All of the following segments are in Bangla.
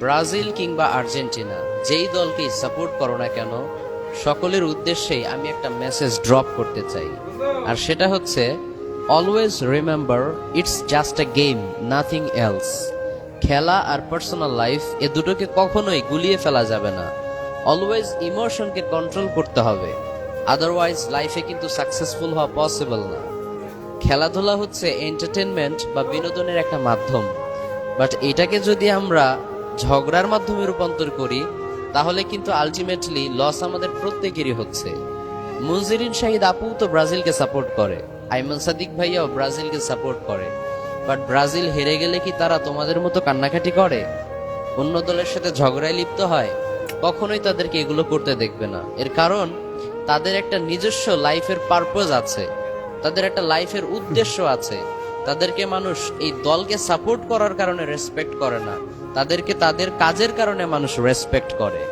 ব্রাজিল কিংবা আর্জেন্টিনা, যেই দলকেই সাপোর্ট করো না কেন, সকলের উদ্দেশ্যেই আমি একটা মেসেজ ড্রপ করতে চাই। আর সেটা হচ্ছে always remember it's just a game nothing else খেলা আর পার্সোনাল লাইফ এ দুটোকে কখনোই গুলিয়ে ফেলা যাবে না। অলওয়েজ ইমোশনকে কন্ট্রোল করতে হবে। আদারওয়াইজ লাইফে কিন্তু সাকসেসফুল হওয়া পসিবল না। খেলাধুলা হচ্ছে এন্টারটেনমেন্ট বা বিনোদনের একটা মাধ্যম। বাট এটাকে যদি আমরা ঝগড়ার মাধ্যমে রূপান্তর করি, তাহলে কিন্তু আলটিমেটলি লস আমাদের প্রত্যেকেরই হচ্ছে। মুনজিরিন শাহিদ আপু তো ব্রাজিলকে সাপোর্ট করে, আইমান সাদিক ভাইয়াও ব্রাজিলকে সাপোর্ট করে। বাট ব্রাজিল হেরে গেলে কি তারা তোমাদের মতো কান্নাকাটি করে? অন্য দলের সাথে ঝগড়ায় লিপ্ত হয়, কখনোই তাদেরকে এগুলো করতে দেখবে না। এর কারণ, তাদের একটা নিজস্ব লাইফের পারপোজ আছে, তাদের একটা লাইফের উদ্দেশ্য আছে। তাদেরকে মানুষ এই দলকে সাপোর্ট করার কারণে রেসপেক্ট করে না। তাদেরকে তাদের কাজের কারণে মানুষ রেসপেক্ট করে।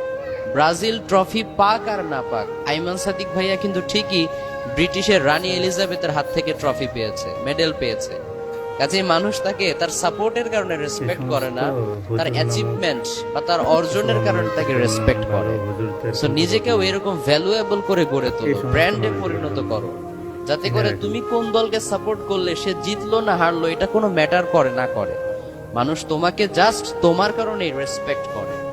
ব্রাজিল ট্রফি পাক আর না পাক আইমান সাদিক ভাইয়া কিন্তু ঠিকই ব্রিটিশের রানী এলিজাবেথের হাত থেকে ট্রফি পেয়েছে মেডেল পেয়েছে। কাজেই মানুষ তাকে তার সাপোর্টের কারণে রেসপেক্ট করে না তার অ্যাচিভমেন্ট বা তার অর্জনের কারণে তাকে রেসপেক্ট করে। সো নিজেকেও এরকম ভ্যালুয়েবল করে গড়ে তোলো ব্র্যান্ডে পরিণত করো। যাতে করে তুমি কোন দলকে সাপোর্ট করলে সে জিতলো না হারলো এটা কোনো ম্যাটার করে না করে। মানুষ তোমাকে জাস্ট তোমার কারণে রেসপেক্ট করে।